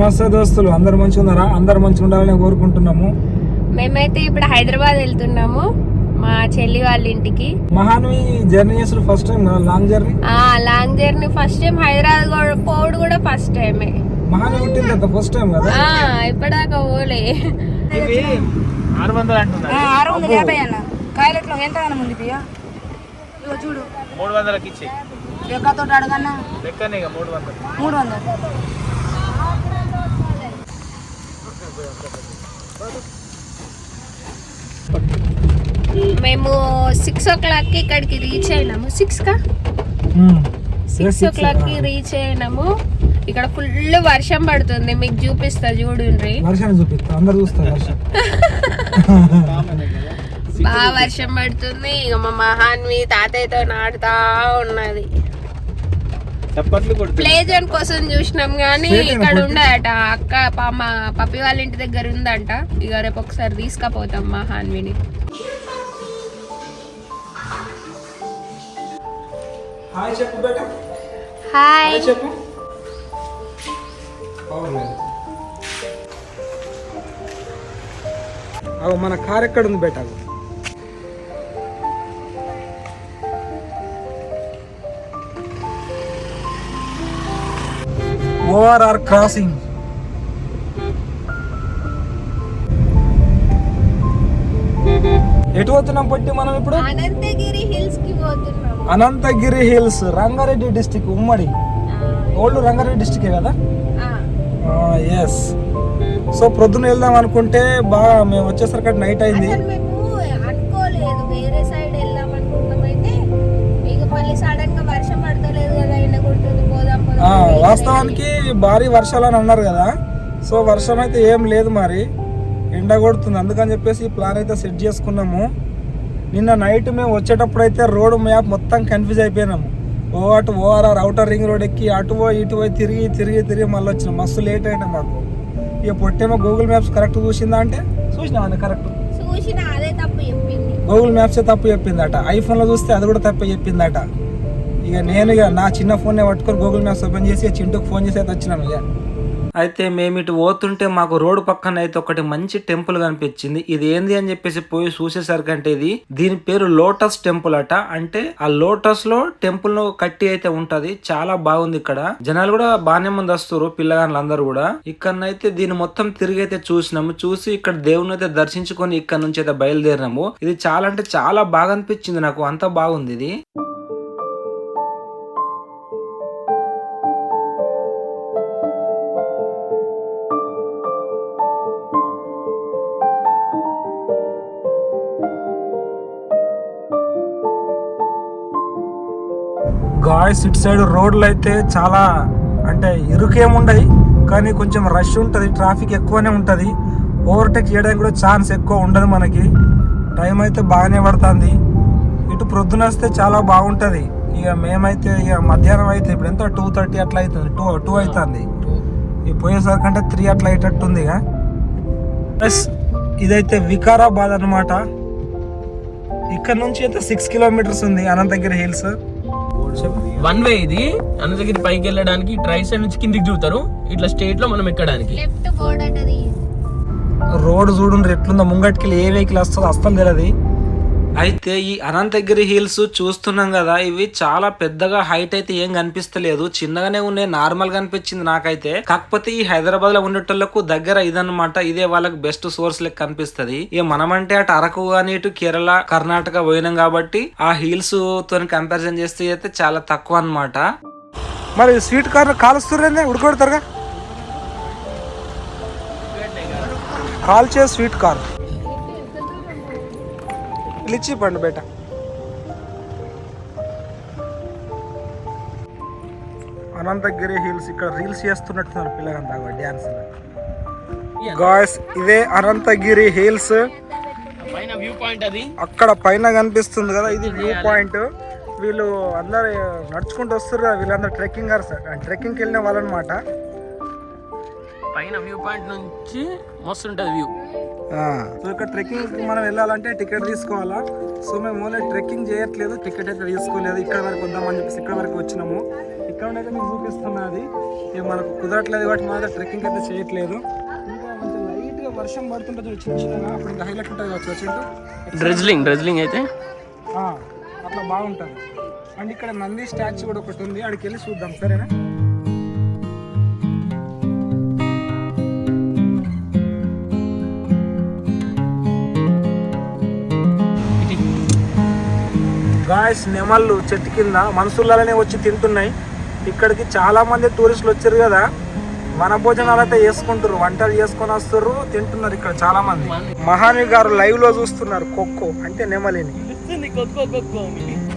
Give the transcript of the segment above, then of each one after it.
నమస్తే దోస్తులు అందరు మంచిగా ఉన్నారా? అందరు మంచిగా ఉండాలని కోరుకుంటున్నాము. మేమైతే ఇప్పుడు హైదరాబాద్ వెళ్తున్నాము మా చెల్లి వాళ్ళ ఇంటికి. మహాన్వి జర్నీ చేసుడు ఫస్ట్ టైం కదా లాంగ్ జర్నీ? ఆ long journey first time Hyderabad కూడా పోవడు కూడా ఫస్ట్ టైమే. మహాన్వి పుట్టింది కదా ఫస్ట్ టైం కదా? ఆ ఇప్పటిదాకా పోలే. ఆరు వందలు అంటున్నారు. ఆరు వందల యాభై అన్న. కాయలెట్లో ఎంతగానో ఉంది పియ్య ఇగో చూడు. మూడు వందలకి ఇచ్చి. లెక్కతో అడగన్నా. లెక్కనే ఇక మూడు వందలు. మూడు వందలు. మేము సిక్స్ ఓ క్లాక్కి ఇక్కడికి రీచ్ అయినాము. సిక్స్ కా? మ్మ్. సిక్స్ ఓ క్లాక్కి రీచ్ అయినాము. ఇక్కడ ఫుల్ వర్షం పడుతుంది. మీకు చూపిస్తా చూడుండ్రి. వర్షాన్ని చూపిస్తా. అందరు చూస్తారు వర్షం. బాగా వర్షం పడుతుంది. ఇక మా మహాన్వి తాతయ్యతో నాడుతా ఉన్నది. చప్పట్లు కొడుతుంది ప్లే జోన్ కోసం చూసినాం కానీ ఇక్కడ ఉండదట అక్క పా- మా పప్పి వాళ్ళ ఇంటి దగ్గర ఉందంట. ఇక రేపు ఒకసారి తీసుకపోతాం మా హాన్విని. హాయ్ చెప్పు బేట. హాయ్. చెప్పు. మన కార్ ఎక్కడ ఉంది బేట? ORR crossing. ఎటు పోతున్నాం పట్టి మనం ఇప్పుడు? అనంతగిరి హిల్స్కి పోతున్నాము అనంతగిరి హిల్స్ రంగారెడ్డి డిస్టిక్ ఉమ్మడి. ఓల్డ్ రంగారెడ్డి డిస్టిక్ కదా? ఎస్ సో ప్రొద్దున వెళ్దాం అనుకుంటే బాగా మేము వచ్చేసరికి నైట్ అయింది. వాస్తవానికి భారీ వర్షాలు అని అన్నారు కదా. సో వర్షం అయితే ఏం లేదు మరి. ఎండ కొడుతుంది. అందుకని చెప్పేసి ఈ ప్లాన్ అయితే సెట్ చేసుకున్నాము. నిన్న నైట్ మేము వచ్చేటప్పుడు అయితే రోడ్ మ్యాప్ మొత్తం కన్ఫ్యూజ్ అయిపోయినాము. ఓ అటు ఓఆర్ఆర్ అవుటర్ రింగ్ రోడ్ ఎక్కి అటు పోయి ఇటు పోయి తిరిగి తిరిగి తిరిగి మళ్ళీ వచ్చినాం. మస్తు లేట్ అయినా మాకు. ఇక పొట్టేమో గూగుల్ మ్యాప్స్ కరెక్ట్ చూసిందా అంటే చూసినా కరెక్ట్ అదే తప్పు చెప్పింది. గూగుల్ మ్యాప్సే తప్పు చెప్పిందట. ఐఫోన్లో చూస్తే అది కూడా తప్పే చెప్పిందట. ఇక నేను ఇక నా చిన్న ఫోన్నే పట్టుకొని గూగుల్ మ్యాప్స్ ఓపెన్ చేసి చింటూకి ఫోన్ చేసి అయితే వచ్చినాను ఇక. అయితే మేము ఇటు పోతుంటే మాకు రోడ్డు పక్కన అయితే ఒకటి మంచి టెంపుల్ కనిపించింది. ఇది ఏంది అని చెప్పేసి పోయి చూసేసరికి అంటే ఇది దీని పేరు లోటస్ టెంపుల్ అట. అంటే ఆ లోటస్లో టెంపుల్ను కట్టి అయితే ఉంటది. చాలా బాగుంది ఇక్కడ. జనాలు కూడా బాగానే మంది వస్తారు పిల్లగాళ్ళు అందరూ కూడా. ఇక్కడనైతే దీన్ని మొత్తం తిరిగి అయితే చూసినాము. చూసి ఇక్కడ దేవుని అయితే దర్శించుకొని ఇక్కడ నుంచి అయితే బయలుదేరినాము. ఇది చాలా అంటే చాలా బాగా అనిపించింది నాకు. అంత బాగుంది ఇది. గాయస్ ఇటు సైడ్ రోడ్లు అయితే చాలా అంటే ఇరుకేముండయి కానీ కొంచెం రష్ ఉంటుంది ట్రాఫిక్ ఎక్కువనే ఉంటుంది. ఓవర్టేక్ చేయడానికి కూడా ఛాన్స్ ఎక్కువ ఉండదు మనకి. టైం అయితే బాగానే పడుతుంది. ఇటు ప్రొద్దున వస్తే చాలా బాగుంటుంది. ఇక మేమైతే ఇక మధ్యాహ్నం అయితే ఇప్పుడు ఎంత? టూ థర్టీ అట్లా అవుతుంది. టూ టూ అవుతుంది. ఈ పోయేసరికి అంటే త్రీ అట్లా అయ్యేటట్టుంది ఇక. ప్లస్ ఇదైతే వికారాబాద్ అనమాట ఇక్కడ నుంచి అయితే సిక్స్ కిలోమీటర్స్ ఉంది అనంతగిరి హిల్స్. వన్ వే ఇది. అనంతగిరి పైకి వెళ్ళడానికి రైట్ సైడ్ నుంచి కిందికి చూతారు ఇట్లా స్టేట్లో మనం ఎక్కడానికి? లెఫ్ట్ బోర్డ్ అంటది రోడ్ చూడండి ఎట్లుందో ముంగటికి ఏ వెహికల్ వస్తుందో అస్సలు తెలియదు అయితే ఈ అనంతగిరి హిల్స్ చూస్తున్నాం కదా ఇవి చాలా పెద్దగా హైట్ అయితే ఏం కనిపిస్తలేదు. చిన్నగానే ఉన్నాయి నార్మల్గా అనిపించింది నాకైతే. కాకపోతే ఈ హైదరాబాద్లో ఉండేటోళ్ళకు దగ్గర ఇదనమాట ఇదే వాళ్ళకి బెస్ట్ సోర్స్ లెక్క కనిపిస్తుంది ఇక మనమంటే అటు అరకు కానీ ఇటు కేరళ కర్ణాటక పోయినాం కాబట్టి ఆ హిల్స్తో కంపారిజన్ చేస్తే అయితే చాలా తక్కువ అనమాట మరి స్వీట్ కార్న్ కాలుస్తుర్రేందే? ఉడకబెడతారుగా? కాల్చే స్వీట్ కార్న్. లిచ్చి పండు బేట. అనంతగిరి హిల్స్ ఇక్కడ రీల్స్ చేస్తున్నట్టున్నారు పిల్లగంతా డ్యాన్స్. గాయస్ ఇదే అనంతగిరి హిల్స్. పైన వ్యూ పాయింట్ అది. అక్కడ పైన కనిపిస్తుంది కదా ఇది వ్యూ పాయింట్. వీళ్ళు అందరు నడుచుకుంటూ వస్తారు కదా వీళ్ళందరూ ట్రెక్కింగ్ ట్రెక్కింగ్కి వెళ్ళిన వాళ్ళు అనమాట పైన వ్యూ పాయింట్ నుంచి మస్తు ఉంటది వ్యూ. సో ఇక్కడ ట్రెక్కింగ్ మనం వెళ్ళాలంటే టికెట్ తీసుకోవాలా? సో మేము ఓన్లీ ట్రెక్కింగ్ చేయట్లేదు టికెట్ అయితే తీసుకోలేదు. ఇక్కడ వరకు వద్దామని చెప్పేసి ఇక్కడ వరకు వచ్చినాము. ఇక్కడ అయితే నేను చూపిస్తున్నది ఇక మనకు కుదరట్లేదు కాబట్టి మాత్రం ట్రెక్కింగ్ అయితే చేయట్లేదు. ఇంకా కొంచెం లైట్గా వర్షం పడుతుంటే చిన్న చిన్నగా అప్పుడు ఇంకా హైలైట్ ఉంటుంది కావచ్చు వచ్చింటూ డ్రెజ్లింగ్ డ్రెజ్లింగ్ అయితే? అట్లా బాగుంటుంది. అండ్ ఇక్కడ నంది స్టాచ్యూ కూడా ఒకటి ఉంది. అక్కడికి వెళ్ళి చూద్దాం. సరేనా? గాయస్ నెమళ్ళు చెట్టు కింద మనుషులనే వచ్చి తింటున్నాయి. ఇక్కడికి చాలా మంది టూరిస్టులు వచ్చారు కదా. మన భోజనాలు అయితే చేసుకుంటారు వంటలు చేసుకొని వస్తారు తింటున్నారు ఇక్కడ చాలా మంది. మహాని గారు లైవ్లో చూస్తున్నారు కొక్కో అంటే నెమలిని.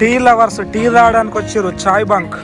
టీ లవర్స్ టీ తాగడానికి వచ్చారు చాయ్ బంక్.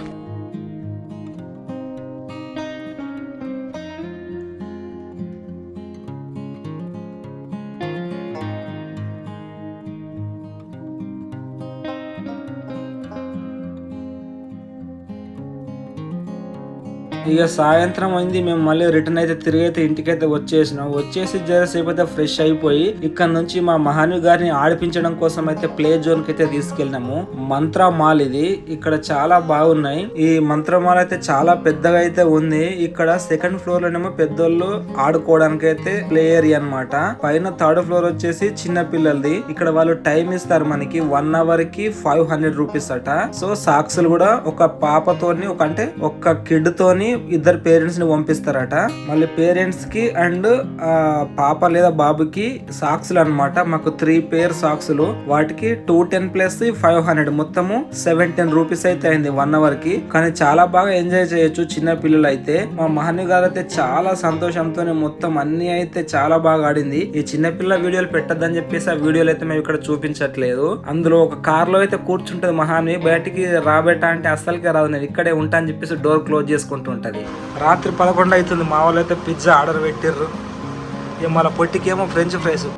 ఇక సాయంత్రం అయింది మేము మళ్ళీ రిటర్న్ అయితే తిరిగి అయితే ఇంటికైతే వచ్చేసినాం. వచ్చేసి జరసేపు అయితే ఫ్రెష్ అయిపోయి ఇక్కడ నుంచి మా మహాను గారిని ఆడిపించడం కోసం అయితే ప్లే జోన్కి అయితే తీసుకెళ్ళినాము. మంత్ర మాల్ ఇది. ఇక్కడ చాలా బాగున్నాయి. ఈ మంత్ర మాల్ అయితే చాలా పెద్దగా అయితే ఉంది. ఇక్కడ సెకండ్ ఫ్లోర్ లోనేమో పెద్దోళ్ళు ఆడుకోవడానికి అయితే ప్లే ఏరియా అనమాట పైన థర్డ్ ఫ్లోర్ వచ్చేసి చిన్న పిల్లలది. ఇక్కడ వాళ్ళు టైం ఇస్తారు మనకి వన్ అవర్కి ఫైవ్ హండ్రెడ్ రూపీస్ అట. సో సాక్స్లు కూడా ఒక పాపతోని ఒక అంటే ఒక కిడ్ తోని ఇద్దరు పేరెంట్స్ని పంపిస్తారట. మళ్ళీ పేరెంట్స్కి అండ్ పాప లేదా బాబుకి సాక్స్లు అన్నమాట. మాకు త్రీ పేర్ సాక్స్లు వాటికి two ten plus five hundred మొత్తము సెవెన్ టెన్ రూపీస్ అయితే అయింది వన్ అవర్కి. కానీ చాలా బాగా ఎంజాయ్ చేయొచ్చు చిన్న పిల్లలు అయితే మా మహని గారు అయితే చాలా సంతోషంతోనే మొత్తం అన్ని అయితే చాలా బాగా ఆడింది. ఈ చిన్న పిల్ల వీడియోలు పెట్టద్దని చెప్పేసి ఆ వీడియోలు అయితే మేము ఇక్కడ చూపించట్లేదు. అందులో ఒక కార్లో అయితే కూర్చుంటది మహాని. బయటికి రాబెట్ట అంటే అస్సలకే రాదు. నేను ఇక్కడే ఉంటా అని చెప్పేసి డోర్ క్లోజ్ చేసుకుంటూ ఉంటుంది. రాత్రి పదకొండు అవుతుంది మా వాళ్ళు అయితే పిజ్జా ఆర్డర్ పెట్టిర్రు. ఇక మళ్ళీ పొట్టికేమో ఫ్రెంచ్ ఫ్రైస్.